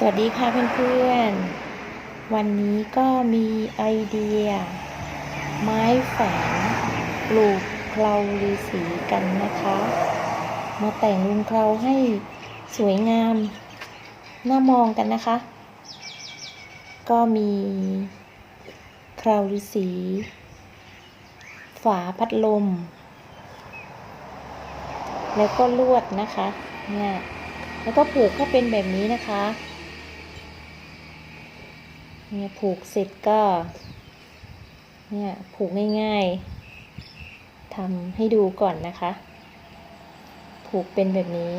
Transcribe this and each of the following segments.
สวัสดีค่ะเพื่อนๆ วันนี้ก็มีไอเดีย ไม้แฝงปลูกเคลาฤาษีกันนะคะ มาแต่งลุงเคลาให้สวยงามน่ามองกันนะคะ ก็มีเคลาฤาษี ฝาพัดลม แล้วก็ลวดนะคะเนี่ยแล้วก็ผูกก็เป็นแบบนี้นะคะ เนี่ยผูกเสร็จก็เนี่ยผูกง่ายๆทำให้ดูก่อนนะคะ ผูกเป็นแบบนี้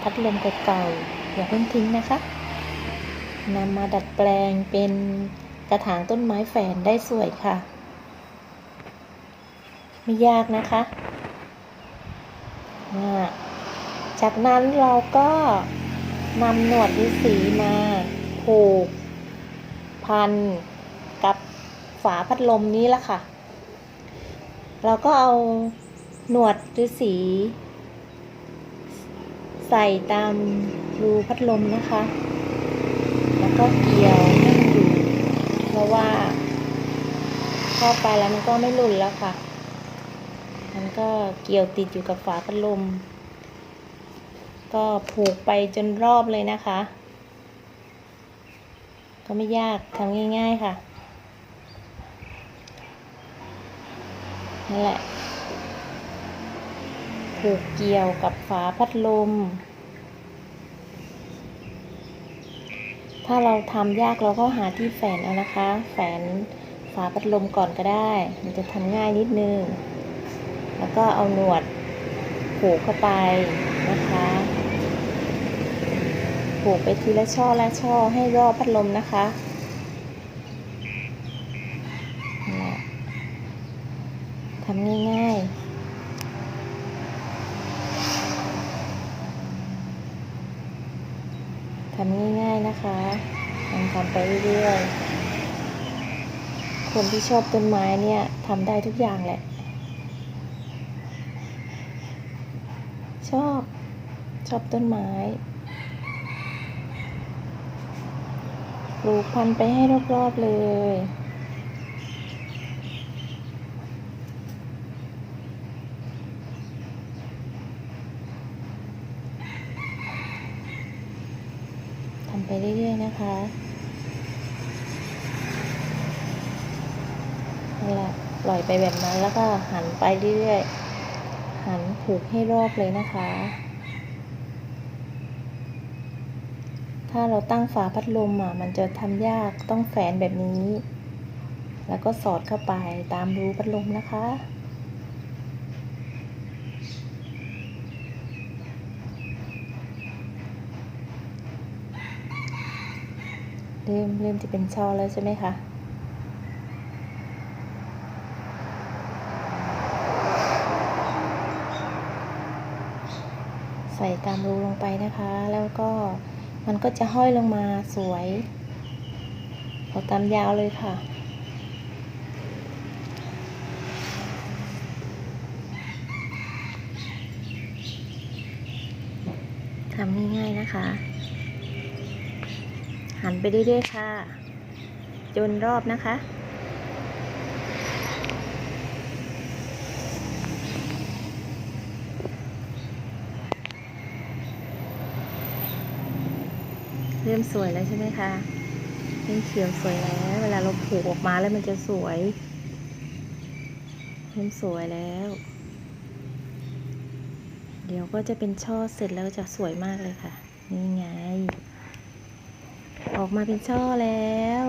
พัดลมเก่าๆอย่าเพิ่งทิ้งนะคะนำมาดัดแปลงเป็นกระถางต้นไม้แฝนได้สวยค่ะ ไม่ยากนะคะ จากนั้นเราก็ นำหนวดฤาษีมาผูก พันกับฝาพัดลมนี้ละค่ะ เราก็เอาหนวดฤาษีใส่ตามรูพัดลมนะคะ แล้วก็เกี่ยวให้มันอยู่ เพราะว่าเข้าไปแล้วมันก็ไม่หลุดแล้วค่ะ มันก็เกี่ยวติดอยู่กับฝาพัดลม ก็ผูกไปจนรอบเลยนะคะ ก็ไม่ยากทำง่ายๆค่ะนั่นแหละ ผูกเกี่ยวกับฝาพัดลม ถ้าเราทำยากเราก็หาที่แฝนเอานะคะ แฝนฝาพัดลมก่อนก็ได้ มันจะทำง่ายนิดนึง แล้วก็เอาหนวดผูกเข้าไปนะคะ ผูกไปทีละช่อละช่อให้รอบพัดลมนะคะนั่นแหละทำง่ายๆทำง่ายๆนะคะลองทำไปเรื่อยๆ คนที่ชอบต้นไม้เนี่ยทำได้ทุกอย่างแหละ ชอบ ชอบต้นไม้ ปลูกพันไปให้รอบๆเลย ทำไปเรื่อยๆนะคะนั่นแหละปล่อยไปแบบนั้นแล้วก็หันไปเรื่อยๆ หันผูกให้รอบเลยนะคะ ถ้าเราตั้งฝาพัดลมอะมันจะทำยากต้องแฝนแบบนี้ แล้วก็สอดเข้าไปตามรูพัดลมนะคะเริ่มเริ่มจะเป็นช่อแล้วใช่ไหมคะ ใส่ตามรูลงไปนะคะ แล้วก็ มันก็จะห้อยลงมาสวยเอาตามยาวเลยค่ะ ทำง่ายๆนะคะ หันไปเรื่อยๆค่ะ จนรอบนะคะ เริ่มสวยแล้วใช่ไหมคะเริ่มเขียวสวยแล้ว เวลาเราผูกออกมาแล้วมันจะสวย เริ่มสวยแล้ว เดี๋ยวก็จะเป็นช่อเสร็จแล้วจะสวยมากเลยค่ะ นี่ไง ออกมาเป็นช่อแล้ว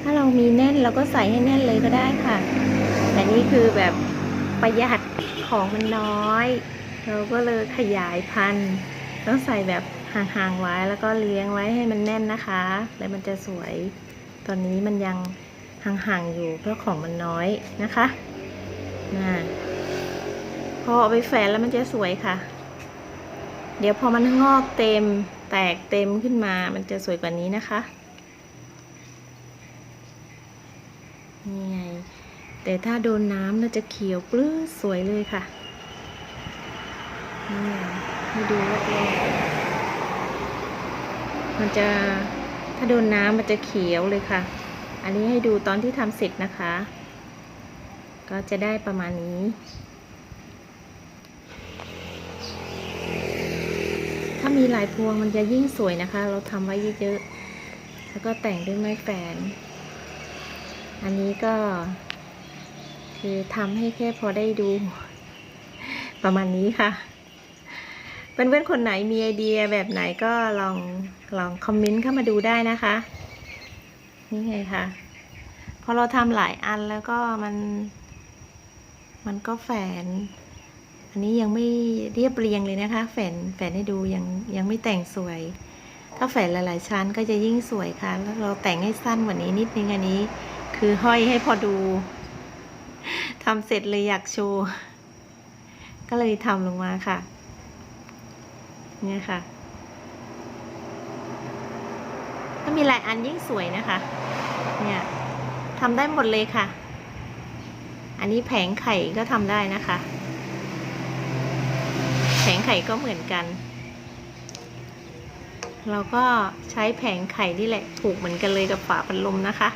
ถ้าเรามีแน่นเราก็ใส่ให้แน่นเลยก็ได้ค่ะ แต่นี่คือแบบประหยัดของมันน้อย เราก็เลยขยายพันธุ์ต้องใส่แบบห่างๆไว้แล้วก็เลี้ยงไว้ให้มันแน่นนะคะ แล้วมันจะสวย ตอนนี้มันยังห่างๆอยู่เพราะของมันน้อยนะคะนะพอเอาไปแฝนแล้วมันจะสวยค่ะ เดี๋ยวพอมันงอกเต็มแตกเต็มขึ้นมา มันจะสวยกว่านี้นะคะนี่ไงแต่ถ้าโดนน้ำน่าจะเขียวปลื้อสวยเลยค่ะ นี่ให้ดูรอบๆมันจะถ้าโดนน้ำมันจะเขียวเลยค่ะ อันนี้ให้ดูตอนที่ทำเสร็จนะคะ ก็จะได้ประมาณนี้ถ้ามีหลายพวงมันจะยิ่งสวยนะคะ เราทำไว้เยอะๆ แล้วก็แต่งด้วยไม้แฝน อันนี้ก็ คือทำให้แค่พอได้ดู ประมาณนี้ค่ะ เพื่อนๆคนไหนมีไอเดียแบบไหนก็ลองลองคอมเมนต์เข้ามาดูได้นะคะ นี่ไงค่ะพอเราทำหลายอันแล้วก็มัน มันก็แฝน อันนี้ยังไม่เรียบเรียงเลยนะคะ แฝนแฝนให้ดูยังยังไม่แต่งสวย ถ้าแฝนหลาย ๆ ชั้นก็จะยิ่งสวยค่ะ แล้วเราแต่งให้สั้นกว่านี้นิดนึงอันนี้ คือห้อยให้พอดูทำเสร็จเลยอยากโชว์ก็เลยทำลงมาค่ะ เนี่ยค่ะ ถ้ามีหลายอันยิ่งสวยนะคะ เนี่ยทำได้หมดเลยค่ะ อันนี้แผงไข่ก็ทำได้นะคะ แผงไข่ก็เหมือนกัน เราก็ใช้แผงไข่นี่แหละผูกเหมือนกันเลยกับฝาพัดลมนะคะ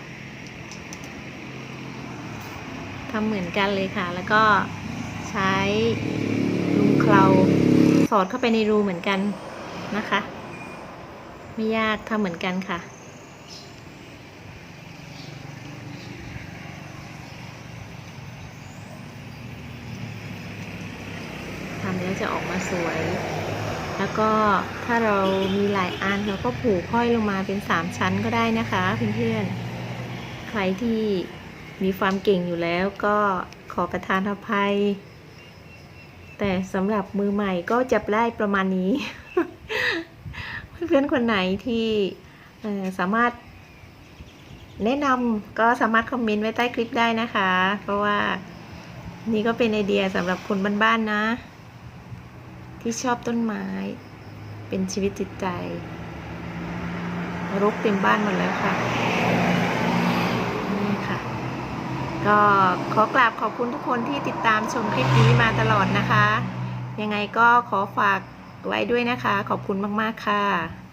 ทำเหมือนกันเลยค่ะ แล้วก็ใช้รูเคลา อดเข้าไปในรูเหมือนกันนะคะ ไม่ยากทำเหมือนกันค่ะ ทำแล้วจะออกมาสวย แล้วก็ถ้าเรามีหลายอันเราก็ผูกห้อยลงมาเป็นสามชั้นก็ได้นะคะเพื่อนๆ ใครที่มีความเก่งอยู่แล้วก็ขอประทานอภัย แต่สำหรับมือใหม่ก็จะได้ประมาณนี้ เพื่อนๆคนไหนที่สามารถแนะนำก็สามารถคอมเมนต์ไว้ใต้คลิปได้นะคะ เพราะว่านี่ก็เป็นไอเดียสำหรับคนบ้านๆนะ ที่ชอบต้นไม้ เป็นชีวิตจิตใจ รกเต็มบ้านหมดแล้วค่ะ นี่ค่ะ ก็ขอกราบขอบคุณทุกคนที่ติดตามชมคลิปนี้มาตลอดนะคะ ยังไงก็ขอฝากไว้ด้วยนะคะ ขอบคุณมาก ๆ ค่ะ